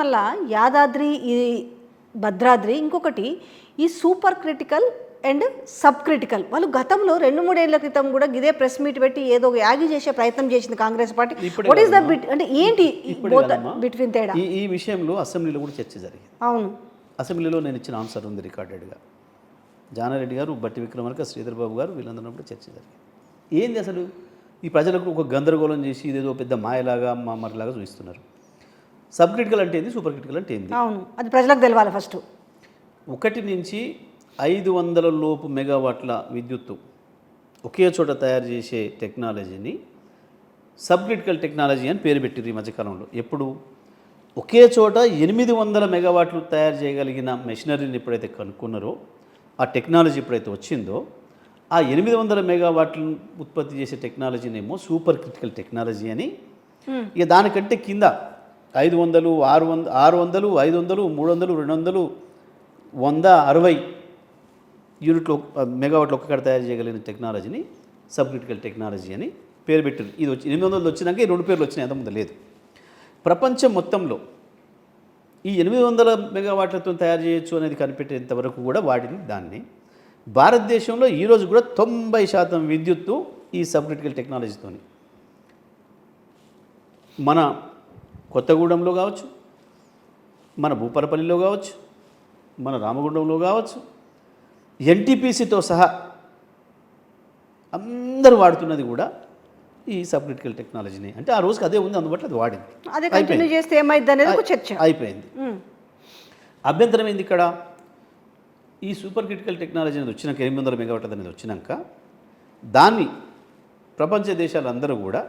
మళ్ళా యాదాద్రి ఈ భద్రాద్రి ఇంకొకటి ఈ super critical and sub critical. వాళ్ళు గతంలో రెండు మూడేళ్ళ క్రితం కూడా ఇదే ప్రెస్ మీట్ పెట్టి ఏదో యాగి చేసే ప్రయత్నం చేసింది Congress party. What is the bit అంటే ఏంటి. బిట్వీన్ తేడా? ఈ ఈ విషయంలో అసెంబ్లీలో కూడా చర్చ జరిగింది. అవును. అసెంబ్లీలో నేను ఇచ్చిన ఆన్సర్ ఉంది రికార్డెడ్గా. జానారెడ్డి గారు బట్టి విక్రమార్క శ్రీధర్ బాబు గారు వీళ్ళందరూ కూడా చర్చ జరిగింది. ఏంది అసలు? ఈ ప్రజలకు ఒక గందరగోళం చేసి ఇదేదో పెద్ద మాయలాగా మామరిలాగా చూపిస్తున్నారు. సబ్ క్రిటికల్ అంటే ఏంది? సూపర్ క్రిటికల్ అంటే ఏంది? అవును. అది ప్రజలకు తెలవాలి ఫస్ట్. ఒకటి నుంచి ఐదు వందల లోపు మెగావాట్ల విద్యుత్తు ఒకే చోట తయారు చేసే టెక్నాలజీని సబ్ క్రిటికల్ టెక్నాలజీ అని పేరు పెట్టిర్రు ఈ మధ్యకాలంలో. ఎప్పుడు? ఒకే చోట ఎనిమిది వందల మెగావాట్లు తయారు చేయగలిగిన మెషినరీని ఎప్పుడైతే కనుక్కున్నారో ఆ టెక్నాలజీ ఎప్పుడైతే వచ్చిందో ఆ ఎనిమిది వందల మెగావాట్లను ఉత్పత్తి చేసే టెక్నాలజీనేమో సూపర్ క్రిటికల్ టెక్నాలజీ అని. ఇక దానికంటే కింద ఐదు వందలు ఆరు వంద ఆరు వందలు ఐదు వందలు మూడు వందలు రెండు వందలు వంద అరవై యూనిట్లు మెగావాట్లు ఒక్కడ తయారు చేయగలిగిన టెక్నాలజీని సబ్ క్రిటికల్ టెక్నాలజీ అని పేరు పెట్టారు ఇది వచ్చి ఎనిమిది వందలు వచ్చినాక ఈ రెండు పేర్లు వచ్చినాయి అంతకుముందు లేదు. ప్రపంచం మొత్తంలో ఈ ఎనిమిది వందల మెగావాట్లతో తయారు చేయొచ్చు అనేది కనిపెట్టేంత వరకు కూడా వాటిని దాన్ని భారతదేశంలో ఈరోజు కూడా తొంభై శాతం విద్యుత్తు ఈ సబ్ క్రిటికల్ టెక్నాలజీతోని మన కొత్తగూడెంలో కావచ్చు మన భూపరపల్లిలో కావచ్చు మన రామగుండంలో కావచ్చు ఎన్టీపీసీతో సహా అందరూ వాడుతున్నది కూడా ఈ సబ్ క్రిటికల్ టెక్నాలజీని. అంటే ఆ రోజుకి అదే ఉంది అందుబాటులో అది వాడింది. అదే కంటిన్యూ చేస్తే ఏమైంది అనేది ఒక చర్చ. అయిపోయింది. అభ్యంతరం ఏంది ఇక్కడ? ఈ సూపర్ క్రిటికల్ టెక్నాలజీ అనేది వచ్చినాక ఎనిమిది వందల మెగావాట్ అనేది వచ్చినాక దాన్ని ప్రపంచ దేశాలందరూ కూడా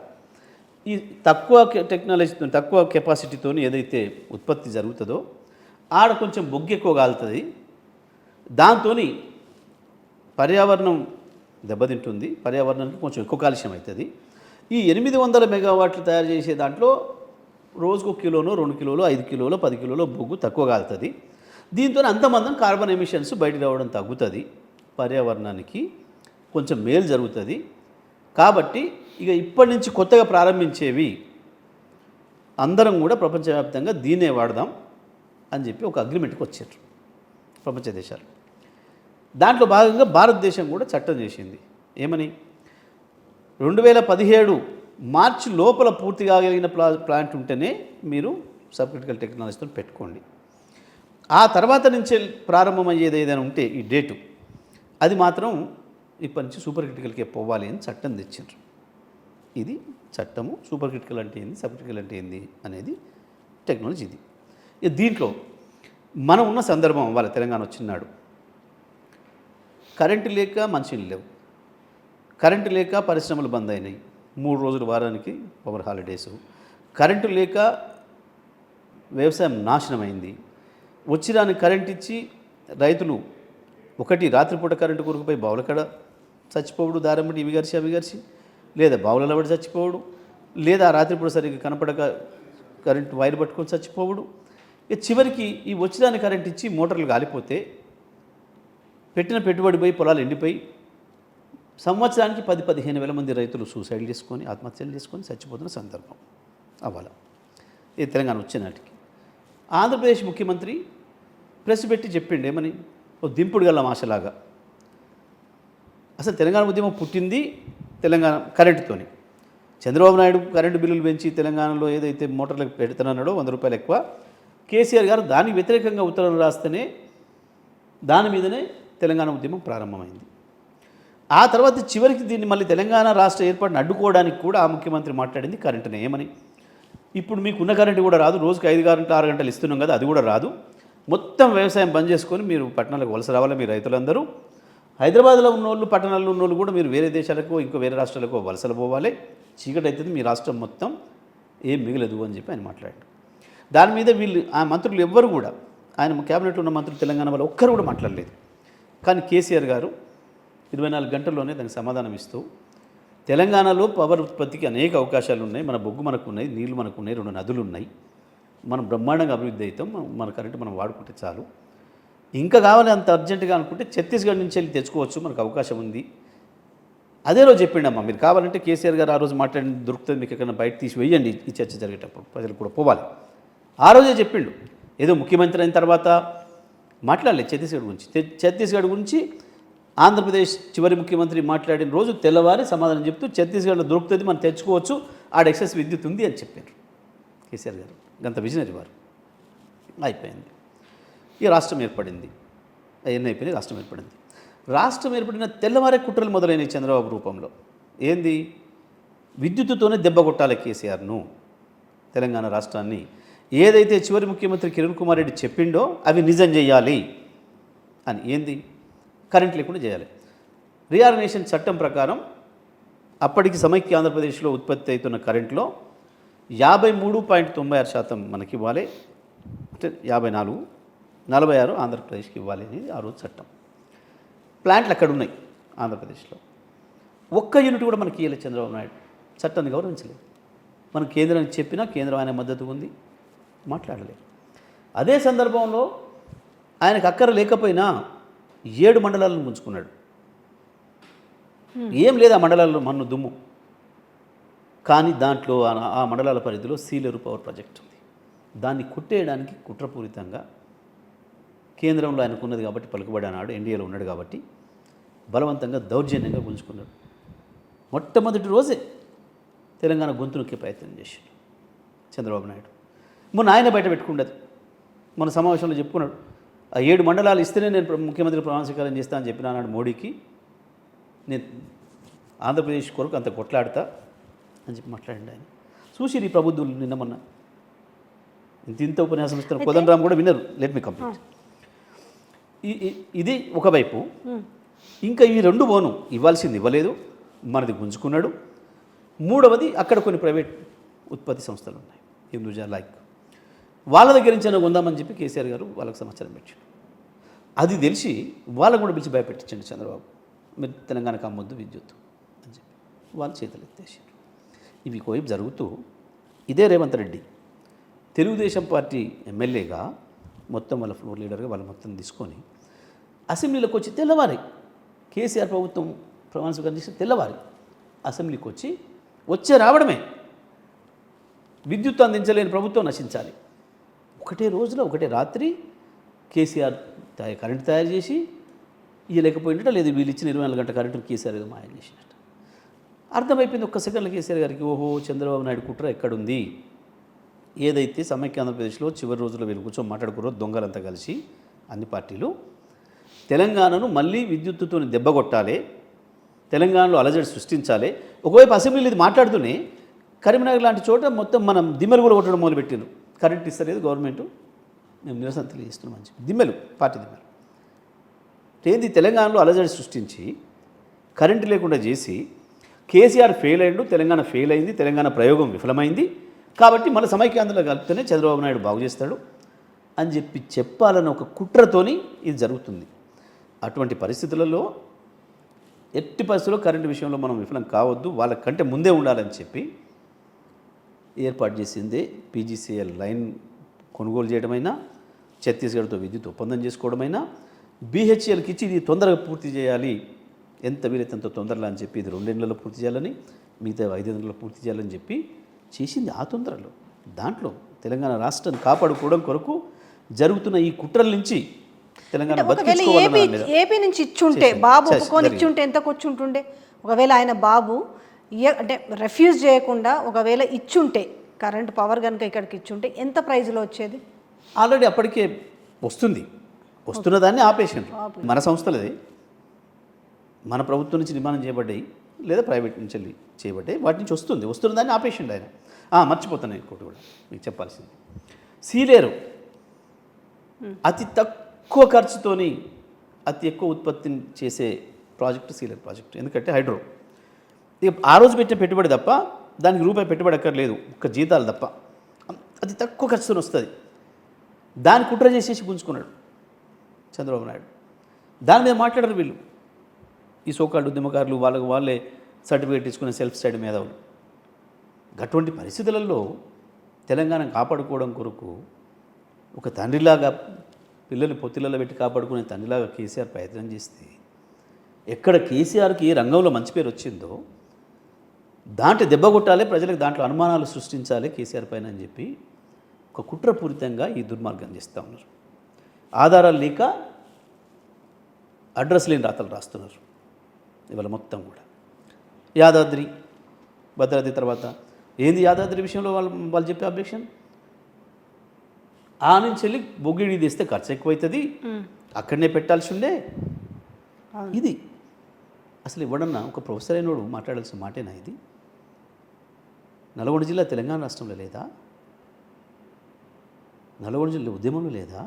ఈ తక్కువ టెక్నాలజీతో తక్కువ కెపాసిటీతో ఏదైతే ఉత్పత్తి జరుగుతుందో ఆడ కొంచెం బొగ్గు ఎక్కువ కాలుతుంది. దాంతో పర్యావరణం దెబ్బతింటుంది. పర్యావరణానికి కొంచెం ఎక్కువ కాలుష్యం అవుతుంది ఈ ఎనిమిది వందల మెగావాట్లు తయారు చేసే దాంట్లో రోజుకు కిలోలో కిలోనో రెండు కిలోలు ఐదు కిలోలు పది కిలోలు బొగ్గు తక్కువ కాలుతుంది. దీంతో అంతమందం కార్బన్ ఎమిషన్స్ బయట రావడం తగ్గుతుంది. పర్యావరణానికి కొంచెం మేలు జరుగుతుంది. కాబట్టి ఇక ఇప్పటి నుంచి కొత్తగా ప్రారంభించేవి అందరం కూడా ప్రపంచవ్యాప్తంగా దీన్నే వాడదాం అని చెప్పి ఒక అగ్రిమెంట్కి వచ్చారు ప్రపంచ దేశాలు. దాంట్లో భాగంగా భారతదేశం కూడా చట్టం చేసింది. ఏమని? రెండు వేల పదిహేడు మార్చి లోపల పూర్తి కాగలిగిన ప్లా ప్లాంట్ ఉంటేనే మీరు సబ్ క్రిటికల్ టెక్నాలజీతో పెట్టుకోండి. ఆ తర్వాత నుంచే ప్రారంభమయ్యేది ఏదైనా ఉంటే ఈ డేటు. అది మాత్రం ఇప్పటి నుంచి సూపర్ క్రిటికల్కే పోవాలి అని చట్టం తెచ్చిండ్రు. ఇది చట్టము సూపర్ క్రిటికల్ అంటే ఏంది సబ్ క్రిటికల్ అంటే ఏంది అనేది టెక్నాలజీ ఇది. ఇక దీంట్లో మనం ఉన్న సందర్భం వాళ్ళ తెలంగాణ వచ్చినాడు. కరెంటు లేక మనుషులు లేవు. కరెంటు లేక పరిశ్రమలు బంద్ అయినాయి. మూడు రోజులు వారానికి పవర్ హాలిడేస్. కరెంటు లేక వ్యవసాయం నాశనమైంది వచ్చిరాని కరెంట్ ఇచ్చి రైతులు ఒకటి రాత్రిపూట కరెంటు కొరకుపోయి బావులకడ చచ్చిపోవడు దారమ్మటి ఇవి గరిచి అవి గరిచి. లేదా బావులలో పడి చచ్చిపోవడు లేదా రాత్రిపూట సరిగ్గా కనపడక కరెంటు వైర్ పట్టుకొని చచ్చిపోవడు. ఇక చివరికి ఈ వచ్చిదాని కరెంట్ ఇచ్చి మోటార్లు కాలిపోతే పెట్టిన పెట్టుబడి పోయి పొలాలు ఎండిపోయి సంవత్సరానికి పది పదిహేను వేల మంది రైతులు సూసైడ్ చేసుకొని ఆత్మహత్యలు చేసుకొని చచ్చిపోతున్న సందర్భం. అవ్వాల. ఇది తెలంగాణ వచ్చినాటికి ఆంధ్రప్రదేశ్ ముఖ్యమంత్రి ప్రెస్ పెట్టి చెప్పిండు ఏమని? ఓ దింపుడు గల మాషలాగా అసలు తెలంగాణ ఉద్యమం పుట్టింది తెలంగాణ కరెంటుతోని. చంద్రబాబు నాయుడు కరెంటు బిల్లులు పెంచి తెలంగాణలో ఏదైతే మోటార్లకు పెడుతున్నాడో వంద రూపాయలు ఎక్కువ. కేసీఆర్ గారు దానికి వ్యతిరేకంగా ఉత్తర్వులు రాస్తేనే దాని మీదనే తెలంగాణ ఉద్యమం ప్రారంభమైంది. ఆ తర్వాత చివరికి దీన్ని మళ్ళీ తెలంగాణ రాష్ట్ర ఏర్పాటును అడ్డుకోవడానికి కూడా ఆ ముఖ్యమంత్రి మాట్లాడింది కరెంటునే ఏమని ఇప్పుడు మీకు ఉన్న కరెంటు కూడా రాదు రోజుకి ఐదు గంటలు ఆరు గంటలు ఇస్తున్నాం కదా అది కూడా రాదు. మొత్తం వ్యవసాయం బంద్ చేసుకొని మీరు పట్టణాలకు వలస రావాలి మీ రైతులందరూ? హైదరాబాద్లో ఉన్నోళ్ళు పట్టణాల్లో ఉన్నోళ్ళు కూడా మీరు వేరే దేశాలకు ఇంకో వేరే రాష్ట్రాలకు వలసలు పోవాలి. చీకటి అవుతుంది మీ రాష్ట్రం మొత్తం ఏం మిగలదు అని చెప్పి ఆయన మాట్లాడాడు. దాని మీద వీళ్ళు ఆ మంత్రులు ఎవ్వరు కూడా ఆయన క్యాబినెట్లో ఉన్న మంత్రులు తెలంగాణ వాళ్ళు ఒక్కరు కూడా మాట్లాడలేదు. కానీ కేసీఆర్ గారు ఇరవై నాలుగు గంటల్లోనే దానికి సమాధానం ఇస్తూ తెలంగాణలో పవర్ ఉత్పత్తికి అనేక అవకాశాలు ఉన్నాయి. మన బొగ్గు మనకు ఉన్నాయి నీళ్ళు మనకు ఉన్నాయి రెండు నదులు ఉన్నాయి మనం బ్రహ్మాండంగా అభివృద్ధి అవుతాం. మన- మన కరెంటు మనం వాడుకుంటే చాలు. ఇంకా కావాలి అంత అర్జెంటుగా అనుకుంటే ఛత్తీస్గఢ్ నుంచి వెళ్ళి తెచ్చుకోవచ్చు మనకు అవకాశం ఉంది. అదే రోజు చెప్పిండమ్మా మీరు కావాలంటే కేసీఆర్ గారు ఆ రోజు మాట్లాడి దొరుకుతుంది మీకు ఎక్కడైనా బయట తీసి వేయండి ఈ చర్చ జరిగేటప్పుడు ప్రజలు కూడా పోవాలి. ఆ రోజే చెప్పిండు. ఏదో ముఖ్యమంత్రి అయిన తర్వాత మాట్లాడలేదు ఛత్తీస్గఢ్ గురించి. ఛత్తీస్గఢ్ గురించి ఆంధ్రప్రదేశ్ చివరి ముఖ్యమంత్రి మాట్లాడిన రోజు తెల్లవారి సమాధానం చెప్తూ ఛత్తీస్గఢ్లో దొరుకుతుంది మనం తెచ్చుకోవచ్చు ఆడ ఎక్సెస్ విద్యుత్ ఉంది అని చెప్పారు కేసీఆర్ గారు. గంత విజనరీ వారు. అయిపోయింది. ఈ రాష్ట్రం ఏర్పడింది. అవన్నీ అయిపోయినాయి రాష్ట్రం ఏర్పడింది. రాష్ట్రం ఏర్పడిన తెల్లవారే కుట్రలు మొదలైనవి చంద్రబాబు రూపంలో. ఏంది? విద్యుత్తుతోనే దెబ్బ కొట్టాలి కేసీఆర్ను. తెలంగాణ రాష్ట్రాన్ని. ఏదైతే చివరి ముఖ్యమంత్రి కిరణ్ కుమార్ రెడ్డి చెప్పిండో అవి నిజం చేయాలి అని. ఏంది? కరెంట్ లేకుండా చేయాలి. రియార్నేషన్ చట్టం ప్రకారం అప్పటికి సమైక్య ఆంధ్రప్రదేశ్లో ఉత్పత్తి అవుతున్న కరెంట్లో యాభై మూడు పాయింట్ తొంభై ఆరు శాతం మనకి ఇవ్వాలి అంటే యాభై నాలుగు నలభై ఆరు ఆంధ్రప్రదేశ్కి ఇవ్వాలి అనేది ఆ రోజు చట్టం. ప్లాంట్లు అక్కడ ఉన్నాయి ఆంధ్రప్రదేశ్లో? ఒక్క యూనిట్ కూడా మనకి ఇవ్వలేదు చంద్రబాబు నాయుడు. చట్టాన్ని గౌరవించలేదు. మనం కేంద్రానికి చెప్పినా కేంద్రం ఆయన మద్దతు ఉంది. మాట్లాడలేదు. అదే సందర్భంలో ఆయనకు అక్కర లేకపోయినా ఏడు మండలాలను ముంచుకున్నాడు. ఏం లేదు ఆ మండలాల్లో మన్ను దుమ్ము. కానీ దాంట్లో ఆ మండలాల పరిధిలో సీలేరు పవర్ ప్రాజెక్ట్ ఉంది. దాన్ని కుట్టేయడానికి కుట్రపూరితంగా కేంద్రంలో ఆయనకు ఉన్నది కాబట్టి పలుకుబడి అన్నాడు ఎన్డీఏలో ఉన్నాడు కాబట్టి బలవంతంగా దౌర్జన్యంగా గుంజుకున్నాడు. మొట్టమొదటి రోజే తెలంగాణ గొంతు నొక్కే ప్రయత్నం చేశాడు చంద్రబాబు నాయుడు. మొన్న ఆయన బయట పెట్టుకున్నది మన సమావేశంలో చెప్పుకున్నాడు ఆ ఏడు మండలాలు ఇస్తేనే నేను ముఖ్యమంత్రి ప్రమాణ స్వీకారం చేస్తా అని చెప్పిన అన్నాడు మోడీకి నేను ఆంధ్రప్రదేశ్ కొరకు అంత కొట్లాడతా అని చెప్పి మాట్లాడండి ఆయన. చూసి ఈ ప్రబుద్ధులు నిన్న మొన్న. ఇంత ఉపన్యాసం ఇస్తున్న కోదండరామ్ కూడా విన్నారు. లెట్ మీ కంప్లీట్ ఇది ఒకవైపు. ఇంకా ఈ రెండు ఓను ఇవ్వాల్సింది ఇవ్వలేదు. మనది గుంజుకున్నాడు. మూడవది అక్కడ కొన్ని ప్రైవేట్ ఉత్పత్తి సంస్థలు ఉన్నాయి. హిందూజా లైక్. వాళ్ళ దగ్గర నుంచి అయినా కొందామని చెప్పి కేసీఆర్ గారు వాళ్ళకి సమాచారం పెట్టాడు అది తెలిసి వాళ్ళకు కూడా పిలిచి భయపెట్టించండి చంద్రబాబు. మీరు తెలంగాణకు అమ్మొద్దు విద్యుత్ అని చెప్పి వాళ్ళు చేతులు ఎత్తేసారు ఇవి కోయిపు జరుగుతూ ఇదే రేవంత్ రెడ్డి తెలుగుదేశం పార్టీ ఎమ్మెల్యేగా మొత్తం వాళ్ళ ఫ్లోర్ లీడర్గా వాళ్ళ మొత్తం తీసుకొని అసెంబ్లీలోకి వచ్చి తెల్లవారి. కేసీఆర్ ప్రభుత్వం ప్రమాణ స్వీకారం చేసి తెల్లవారి అసెంబ్లీకి వచ్చి వచ్చే రావడమే. విద్యుత్ అందించలేని ప్రభుత్వం నశించాలి. ఒకటే రోజులో ఒకటే రాత్రి కేసీఆర్ తయా- కరెంట్ తయారు చేసి ఇవ్వలేకపోయినట్ట లేదు వీళ్ళు ఇచ్చిన ఇరవై నాలుగు గంటల కరెంటు కేసీఆర్ ఏదో మాయం చేసినట్టు. అర్థమైపోయింది ఒక్క సెకండ్లో కేసీఆర్ గారికి ఓహో చంద్రబాబు నాయుడు కుట్ర ఎక్కడుంది? ఏదైతే సమైక్య ఆంధ్రప్రదేశ్లో చివరి రోజుల్లో వీళ్ళు కూర్చొని మాట్లాడుకున్నారో దొంగలంతా కలిసి అన్ని పార్టీలు తెలంగాణను మళ్ళీ విద్యుత్తుతో దెబ్బగొట్టాలి తెలంగాణలో అలజడి సృష్టించాలి. ఒకవైపు అసెంబ్లీలో ఇది మాట్లాడుతూనే కరీంనగర్ లాంటి చోట మొత్తం మనం దిమ్మెలు కూడా కొట్టడం మొదలుపెట్టిండ్రు కరెంట్ ఇస్తలేదు గవర్నమెంట్. మేము నిరసన తెలియజేస్తున్నాం మంచి చెప్పి దిమ్మెలు పార్టీ దిమ్మెలు. ఏంది తెలంగాణలో అలజడి సృష్టించి కరెంటు లేకుండా చేసి కేసీఆర్ ఫెయిల్ అయ్యిండు తెలంగాణ ఫెయిల్ అయింది తెలంగాణ ప్రయోగం విఫలమైంది కాబట్టి మన సమైక్యాంధ్రలో కలిపితేనే చంద్రబాబు నాయుడు బాగు చేస్తాడు అని చెప్పి చెప్పాలన్న ఒక కుట్రతోని ఇది జరుగుతుంది. అటువంటి పరిస్థితులలో ఎట్టి పరిస్థితుల్లో కరెంటు విషయంలో మనం విఫలం కావద్దు వాళ్ళకంటే ముందే ఉండాలని చెప్పి ఏర్పాటు చేసింది పీజీసీఎల్ లైన్ కొనుగోలు చేయడమైనా ఛత్తీస్గఢ్తో విద్యుత్ ఒప్పందం చేసుకోవడమైనా బీహెచ్ఎల్కి ఇచ్చి ఇది తొందరగా పూర్తి చేయాలి ఎంత వీలైతే అంత తొందరలో అని చెప్పి ఇది రెండేళ్ళలో పూర్తి చేయాలని మిగతా ఐదేళ్ళలో పూర్తి చేయాలని చెప్పి చేసింది ఆ తొందరలో. దాంట్లో తెలంగాణ రాష్ట్రాన్ని కాపాడుకోవడం కొరకు జరుగుతున్న ఈ కుట్రల నుంచి తెలంగాణ ఏపీ నుంచి ఇచ్చుంటే. బాబు ఒప్పుకొని. ఇచ్చుంటే ఎంత కూర్చుంటుండే ఒకవేళ ఆయన బాబు అంటే రెఫ్యూజ్ చేయకుండా ఒకవేళ ఇచ్చుంటే కరెంట్ పవర్ కనుక ఇక్కడికి ఇచ్చుంటే ఎంత ప్రైజ్లో వచ్చేది? ఆల్రెడీ అప్పటికే వస్తుంది. వస్తున్న దాన్ని ఆపేసిండ్రు. మన సంస్థలది. మన ప్రభుత్వం నుంచి నిర్మాణం చేయబడ్డాయి. లేదా ప్రైవేట్ నుంచి వెళ్ళి చేయబడ్డాయి. వాటి నుంచి వస్తుంది. వస్తున్న దాన్ని ఆపేసిండు ఆయన. ఆ, మర్చిపోతాను ఇంకోటి కూడా. మీకు చెప్పాల్సింది. సీలేరు. అతి తక్కువ ఖర్చుతోని అతి ఎక్కువ ఉత్పత్తిని చేసే ప్రాజెక్టు సీలేరు ప్రాజెక్టు. ఎందుకంటే హైడ్రో. ఇక ఆ రోజు పెట్టిన పెట్టుబడి తప్ప దానికి రూపాయి పెట్టుబడి అక్కర్లేదు. ఒక్క జీతాలు తప్ప. అతి తక్కువ ఖర్చుతో వస్తుంది. దాన్ని కుట్ర చేసేసి గుంజుకున్నాడు చంద్రబాబు నాయుడు. దాని మీద మాట్లాడరు వీళ్ళు. ఈ సోకాళ్ళు ఉద్యమకారులు వాళ్ళకు వాళ్ళే సర్టిఫికేట్ తీసుకునే సెల్ఫ్ స్టడీ మేధావులు. అటువంటి పరిస్థితులలో తెలంగాణ కాపాడుకోవడం కొరకు ఒక తండ్రిలాగా పిల్లల్ని పొత్తిలలో పెట్టి కాపాడుకునే తండ్రిలాగా కేసీఆర్ ప్రయత్నం చేస్తే ఎక్కడ కేసీఆర్కి ఏ రంగంలో మంచి పేరు వచ్చిందో దాంట్లో దెబ్బ కొట్టాలి ప్రజలకు దాంట్లో అనుమానాలు సృష్టించాలి కేసీఆర్ పైన అని చెప్పి ఒక కుట్రపూరితంగా ఈ దుర్మార్గం చేస్తూ ఉన్నారు. ఆధారాలు లేక అడ్రస్ లేని రాతలు రాస్తున్నారు. ఇవాళ మొత్తం కూడా. యాదాద్రి భద్రాద్రి తర్వాత ఏంది యాదాద్రి విషయంలో వాళ్ళు వాళ్ళు చెప్పే అబ్జెక్షన్? ఆ నుంచి వెళ్ళి బొగ్గిడి తీస్తే ఖర్చు ఎక్కువవుతుంది అక్కడనే పెట్టాల్సి ఉండే ఇది. అసలు ఇవ్వడన్నా ఒక ప్రొఫెసర్ అయినోడు మాట్లాడాల్సిన మాటేనా ఇది? నల్గొండ జిల్లా తెలంగాణ రాష్ట్రంలో లేదా? నల్గొండ జిల్లా ఉద్యమంలో లేదా?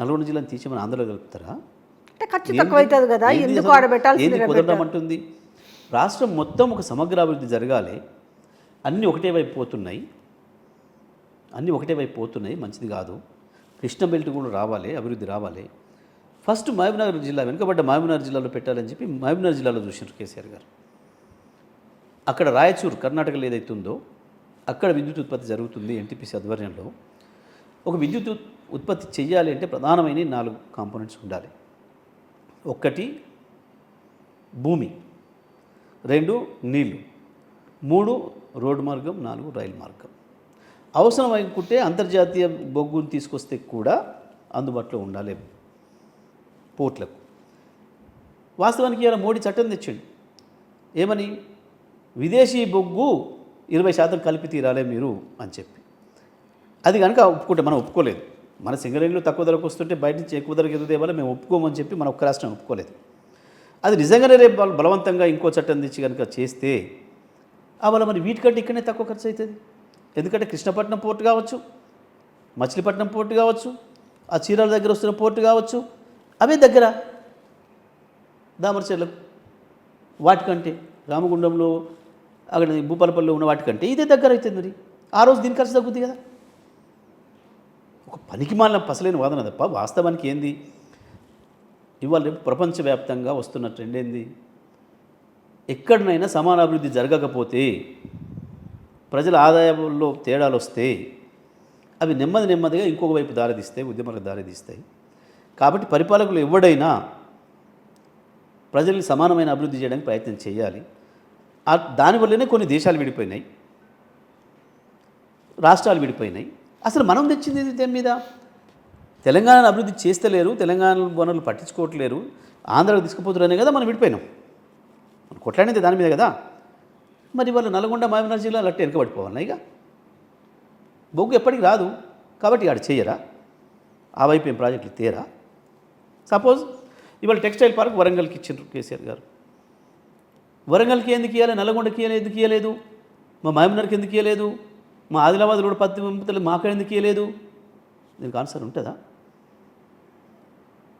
నల్గొండ జిల్లాని తీసి మన ఆంధ్రలో కలుపుతారా ఖర్చు తక్కువైతుంది కదా ఎందుకు అసలు? ఆడబెట్టాల్సింది ఏంది కుదరమంటుంది రాష్ట్రం మొత్తం ఒక సమగ్ర అభివృద్ధి జరగాలి. అన్నీ ఒకటే వైపు పోతున్నాయి. అన్నీ ఒకటే వైపు పోతున్నాయి. మంచిది కాదు. కృష్ణ బెల్ట్ కూడా రావాలి అభివృద్ధి రావాలి. ఫస్ట్ మహబూబ్నగర్ జిల్లా వెనుకబడ్డ మహబూబ్నగర్ జిల్లాలో పెట్టాలని చెప్పి మహబూబ్నగర్ జిల్లాలో చూసినారు కేసీఆర్ గారు. అక్కడ రాయచూర్ కర్ణాటకలో ఏదైతే ఉందో అక్కడ విద్యుత్ ఉత్పత్తి జరుగుతుంది ఎన్టీపీసీ ఆధ్వర్యంలో. ఒక విద్యుత్ ఉత్- ఉత్పత్తి చేయాలి అంటే ప్రధానమైన నాలుగు కాంపోనెంట్స్ ఉండాలి. ఒకటి భూమి రెండు నీళ్ళు. మూడు రోడ్డు మార్గం నాలుగు రైలు మార్గం. అవసరం అనుకుంటే అంతర్జాతీయ బొగ్గును తీసుకొస్తే కూడా అందుబాటులో ఉండాలి పోర్ట్లకు. వాస్తవానికి ఇలా మోడీ చట్టం తెచ్చిండు. ఏమని? విదేశీ బొగ్గు ఇరవై శాతం కలిపి తీరాలే మీరు అని చెప్పి. అది కనుక ఒప్పుకుంటే మనం ఒప్పుకోలేదు. మన సింగరేణిలో తక్కువ ధరకు వస్తుంటే బయట నుంచి ఎక్కువ ధరకు ఎదుగుదే వల్ల మేము ఒప్పుకోమని చెప్పి మన ఒక్క రాష్ట్రం ఒప్పుకోలేదు. అది నిజంగానే రేపు బలవంతంగా ఇంకో చట్టం తెచ్చి కనుక చేస్తే అవాళ మరి వీటికంటే ఇక్కడనే తక్కువ ఖర్చు అవుతుంది ఎందుకంటే కృష్ణపట్నం పోర్టు కావచ్చు మచిలీపట్నం పోర్టు కావచ్చు ఆ చీరాల దగ్గర వస్తున్న పోర్టు కావచ్చు అవే దగ్గర దామరచర్లకు వాటికంటే రామగుండంలో అక్కడ భూపాలపల్లిలో ఉన్న వాటికంటే ఇదే దగ్గర అవుతుంది మరి. ఆ రోజు దీని ఖర్చు తగ్గుద్ది కదా. ఒక పనికి మాలిన పసలేని వాదన తప్ప వాస్తవానికి ఏంది? ఇవాళ రేపు ప్రపంచవ్యాప్తంగా వస్తున్న ట్రెండ్ ఏంది? ఎక్కడనైనా సమాన అభివృద్ధి జరగకపోతే ప్రజల ఆదాయంలో తేడాలు వస్తే అవి నెమ్మది నెమ్మదిగా ఇంకొక వైపు దారితీస్తాయి ఉద్యమాలకు దారితీస్తాయి. కాబట్టి పరిపాలకులు ఎవడైనా ప్రజల్ని సమానమైన అభివృద్ధి చేయడానికి ప్రయత్నం చేయాలి. దానివల్లనే కొన్ని దేశాలు విడిపోయినాయి. రాష్ట్రాలు విడిపోయినాయి. అసలు మనం తెచ్చింది ఇది దేని మీద? తెలంగాణను అభివృద్ధి చేస్తలేరు తెలంగాణ వనరులు పట్టించుకోవట్లేరు ఆంధ్రాకు తీసుకుపోతున్నారనే కదా మనం విడిపోయినాం. కొట్లాడింది దాని మీద కదా? మరి వాళ్ళు నల్గొండ మహబూబ్నగర్ జిల్లాలో అట్టే వెనకబడిపోవాలి ఇక? బొగ్గు ఎప్పటికి రాదు. కాబట్టి ఆడ చేయరా? ఆ వైపు ఏం ప్రాజెక్టులు తేరా? సపోజ్ ఇవాళ టెక్స్టైల్ పార్క్ వరంగల్కి ఇచ్చిండ్రు కేసీఆర్ గారు. వరంగల్కి ఎందుకు ఇవ్వాలి నల్గొండకి ఇవ్వాలి ఎందుకు ఇవ్వలేదు మా మహబూబ్నగర్కి ఎందుకు ఇవ్వలేదు మా ఆదిలాబాద్ రోడ్డు పత్తి పంపుతలు మాకు ఎందుకు ఇవ్వలేదు దీనికి ఆన్సర్ ఉంటుందా?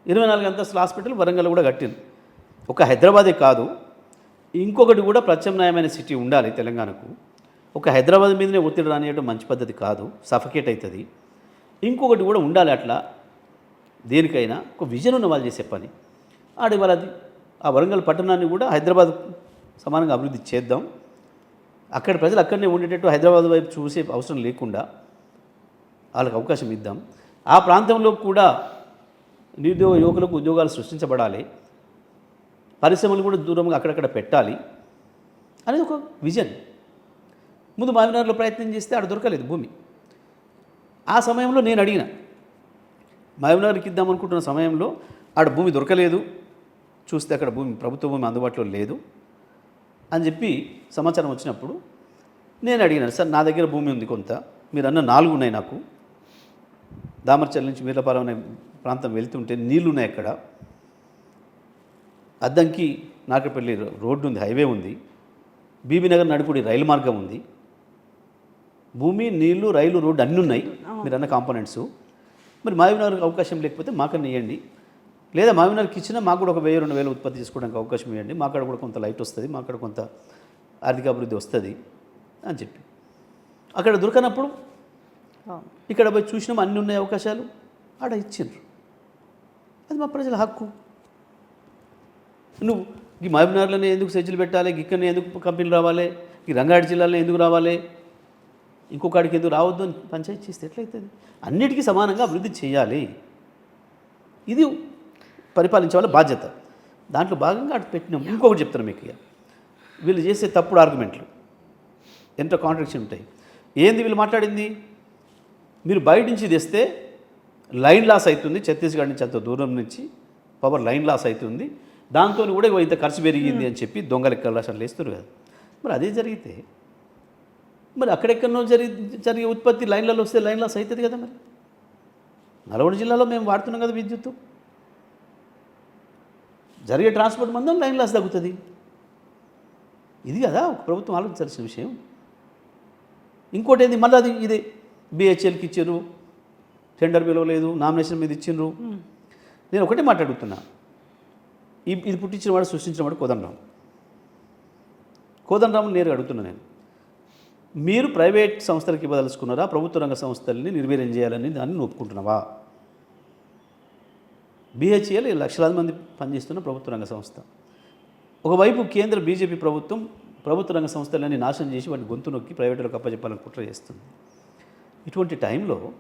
ఇరవై నాలుగు అంతస్తుల హాస్పిటల్ వరంగల్ కూడా కట్టింది ఒక హైదరాబాదే కాదు. ఇంకొకటి కూడా ప్రత్యామ్నాయమైన సిటీ ఉండాలి తెలంగాణకు. ఒక హైదరాబాద్ మీదనే ఒత్తిడి రానియడం మంచి పద్ధతి కాదు సఫకేట్ అవుతుంది ఇంకొకటి కూడా ఉండాలి అట్లా. దేనికైనా ఒక విజన్ ఉన్న వాళ్ళు చేసే పని. ఆడి వాళ్ళది ఆ వరంగల్ పట్టణాన్ని కూడా హైదరాబాద్ సమానంగా అభివృద్ధి చేద్దాం. అక్కడ ప్రజలు అక్కడనే ఉండేటట్టు హైదరాబాద్ వైపు చూసే అవసరం లేకుండా వాళ్ళకి అవకాశం ఇద్దాం. ఆ ప్రాంతంలో కూడా నిరుద్యోగ యువకులకు ఉద్యోగాలు సృష్టించబడాలి. పరిశ్రమలు కూడా దూరంగా అక్కడక్కడ పెట్టాలి అనేది ఒక విజన్. ముందు మామినార్లో ప్రయత్నం చేస్తే ఆడ దొరకలేదు భూమి. ఆ సమయంలో నేను అడిగిన మామినార్కి ఇద్దాం అనుకుంటున్న సమయంలో ఆడ భూమి దొరకలేదు చూస్తే అక్కడ భూమి ప్రభుత్వ భూమి అందుబాటులో లేదు అని చెప్పి సమాచారం వచ్చినప్పుడు నేను అడిగినాను సార్ నా దగ్గర భూమి ఉంది కొంత మీరు అన్న నాలుగు ఉన్నాయి నాకు. దామర్చల్ నుంచి వీర్లపాలెం అనే ప్రాంతం వెళ్తుంటే నీళ్ళు ఉన్నాయి అక్కడ. అద్దంకి నాకపల్లి రోడ్డు ఉంది హైవే ఉంది. బీబీనగర్ నడుపుడి రైలు మార్గం ఉంది. భూమి నీళ్ళు రైలు రోడ్డు అన్నీ ఉన్నాయి మీరు అన్న కాంపోనెంట్స్. మరి మహబూబ్నగర్కి అవకాశం లేకపోతే మాకన్నా ఇవ్వండి లేదా మహబూబ్నగర్కి ఇచ్చినా మాకు కూడా ఒక వెయ్యి రెండు వేలు ఉత్పత్తి చేసుకోవడానికి అవకాశం ఇవ్వండి మాకాడ కూడా కొంత లైట్ వస్తుంది మాకాడ కొంత ఆర్థిక అభివృద్ధి వస్తుంది అని చెప్పి. అక్కడ దొరకనప్పుడు. ఇక్కడ పోయి చూసినాం అన్ని ఉన్నాయి అవకాశాలు. ఆడ ఇచ్చిండ్రు. అది మా ప్రజల హక్కు. నువ్వు ఈ మహబూబ్నగర్లోనే ఎందుకు సెజ్జులు పెట్టాలి? ఇక్కడనే ఎందుకు కంపెనీలు రావాలి? ఈ రంగారెడ్డి జిల్లాలో ఎందుకు రావాలి? ఇంకొకడికి ఎందుకు రావద్దు అని పంచాయతీ చేస్తే ఎట్లయితుంది? అన్నిటికీ సమానంగా అభివృద్ధి చేయాలి. ఇది పరిపాలించే వాళ్ళ బాధ్యత. దాంట్లో భాగంగా అటు పెట్టినాం. ఇంకొకటి చెప్తాను మీకు ఇక. వీళ్ళు చేసే తప్పుడు ఆర్గ్యుమెంట్లు. ఎంత కాంట్రాక్షన్ ఉంటాయి. ఏంది వీళ్ళు మాట్లాడింది? మీరు బయట నుంచి తెస్తే లైన్ లాస్ అవుతుంది. ఛత్తీస్గఢ్ నుంచి అంత దూరం నుంచి పవర్ లైన్ లాస్ అవుతుంది. దాంతో కూడా ఇంత ఖర్చు పెరిగింది అని చెప్పి దొంగ లెక్కలు అసలు వేస్తారు కదా. మరి అదే జరిగితే మరి అక్కడెక్కడనో జరిగి జరిగే ఉత్పత్తి లైన్లలో వస్తే లైన్ లాస్ అవుతుంది కదా మరి. నల్గొండ జిల్లాలో మేము వాడుతున్నాం కదా విద్యుత్తు. జరిగే ట్రాన్స్పోర్ట్ మందం లైన్ లాస్ తగ్గుతుంది. ఇది కదా ఒక ప్రభుత్వం ఆలోచించాల్సిన విషయం. ఇంకోటి ఏంది? మళ్ళీ అది ఇదే బిహెచ్ఎల్కి ఇచ్చారు టెండర్ విలువ లేదు నామినేషన్ మీద ఇచ్చిండ్రు. నేను ఒకటే మాట్లాడుతున్నా. ఈ ఇది పుట్టించిన వాడు సృష్టించిన వాడు కోదండరాం కోదండరామ్ నేరుగా అడుగుతున్నా నేను. మీరు ప్రైవేట్ సంస్థలకు ఇవ్వదలుచుకున్నారా? ప్రభుత్వ రంగ సంస్థల్ని నిర్వీర్యం చేయాలని దాన్ని ఒప్పుకుంటున్నావా? బిహెచ్ఎల్ లక్షలాది మంది పనిచేస్తున్న ప్రభుత్వ రంగ సంస్థ. ఒకవైపు కేంద్ర బీజేపీ ప్రభుత్వం ప్రభుత్వ రంగ సంస్థలన్నీ నాశనం చేసి వాటిని గొంతు నొక్కి ప్రైవేటులకు అప్పచెప్పాలని కుట్ర చేస్తుంది. ఇటువంటి టైంలో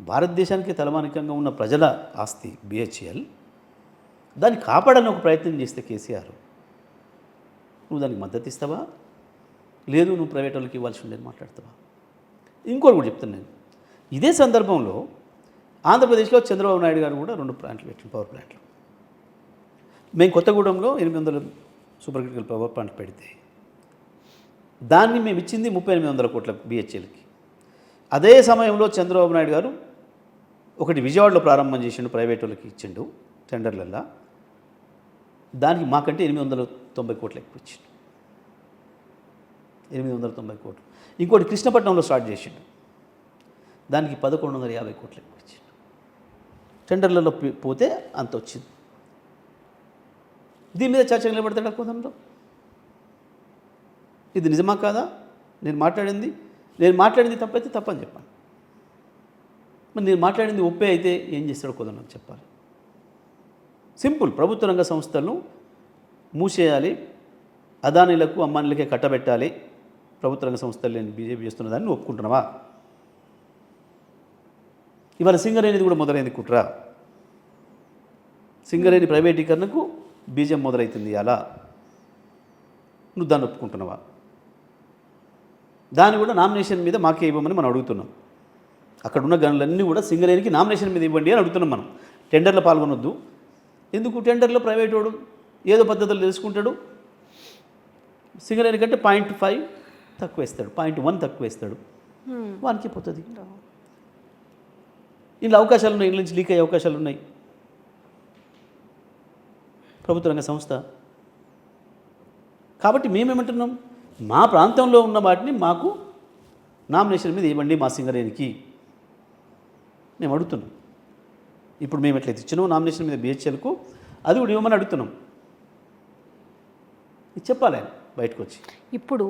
భారతదేశానికి తలమానికంగా ఉన్న ప్రజల ఆస్తి బిహెచ్ఎల్ దాన్ని కాపాడని ఒక ప్రయత్నం చేస్తే కేసీఆర్. నువ్వు దానికి మద్దతు ఇస్తావా? లేదు నువ్వు ప్రైవేట్ వాళ్ళకి ఇవ్వాల్సి ఉండేది మాట్లాడతావా? ఇంకోటి కూడా చెప్తాను నేను. ఇదే సందర్భంలో ఆంధ్రప్రదేశ్లో చంద్రబాబు నాయుడు గారు కూడా రెండు ప్లాంట్లు పెట్టిన పవర్ ప్లాంట్లు. మేము కొత్తగూడెంలో ఎనిమిది వందల సూపర్ క్రిటికల్ పవర్ ప్లాంట్ పెడితే దాన్ని మేము ఇచ్చింది ముప్పై ఎనిమిది వందల కోట్ల బిహెచ్ఎల్కి. అదే సమయంలో చంద్రబాబు నాయుడు గారు ఒకటి విజయవాడలో ప్రారంభం చేసిండు ప్రైవేట్ వాళ్ళకి ఇచ్చిండు టెండర్లల్లో. దానికి మాకంటే ఎనిమిది వందల తొంభై కోట్లు ఎక్కువ ఇచ్చిండు. ఎనిమిది వందల తొంభై కోట్లు. ఇంకోటి కృష్ణపట్నంలో స్టార్ట్ చేసిండు. దానికి పదకొండు వందల యాభై కోట్లు ఎక్కువ ఇచ్చిండు. టెండర్లలో పోతే అంత వచ్చింది. దీని మీద చర్చ నిలబడతాడు కోదంలో ఇది నిజమా కాదా? నేను మాట్లాడింది నేను మాట్లాడింది తప్పైతే తప్పని చెప్పాను మరి నేను మాట్లాడింది ఒప్పే అయితే ఏం చేస్తాడో కుదరం చెప్పాలి. సింపుల్ ప్రభుత్వ రంగ సంస్థలను మూసేయాలి. అదానీలకు అమ్మానీలకే కట్టబెట్టాలి. ప్రభుత్వ రంగ సంస్థలు నేను బీజేపీ చేస్తున్న దాన్ని ఒప్పుకుంటున్నావా? ఇవాళ సింగరేణిది కూడా మొదలైంది కుట్రా. సింగరేణి ప్రైవేటీకరణకు బీజం మొదలవుతుంది అలా నువ్వు దాన్ని ఒప్పుకుంటున్నావా? దాన్ని కూడా నామినేషన్ మీద మాకే ఇవ్వమని మనం అడుగుతున్నాం. అక్కడ ఉన్న గనులన్నీ కూడా సింగరేణికి నామినేషన్ మీద ఇవ్వండి అని అడుగుతున్నాం మనం. టెండర్లో పాల్గొనొద్దు. ఎందుకు టెండర్లో ప్రైవేట్ వాడు? ఏదో పద్ధతులు తెలుసుకుంటాడు. సింగరేణి కంటే పాయింట్ ఫైవ్ తక్కువ వేస్తాడు పాయింట్ వన్ తక్కువ వేస్తాడు వానికి పోతుంది. ఇందులో అవకాశాలు ఉన్నాయి ఇంట్లో నుంచి లీక్ అయ్యే అవకాశాలు ఉన్నాయి. ప్రభుత్వ రంగ సంస్థ. కాబట్టి మేమేమంటున్నాం? మా ప్రాంతంలో ఉన్న వాటిని మాకు నామినేషన్ మీద ఇవ్వండి మా సింగరేణికి. మేము అడుగుతున్నాం. ఇప్పుడు మేము ఎట్లయితే చిన్న నామినేషన్ మీద బిహెచ్ఎల్కు అది కూడా ఇవ్వమని అడుగుతున్నాం. ఇది చెప్పాలి ఆయన బయటకు వచ్చి ఇప్పుడు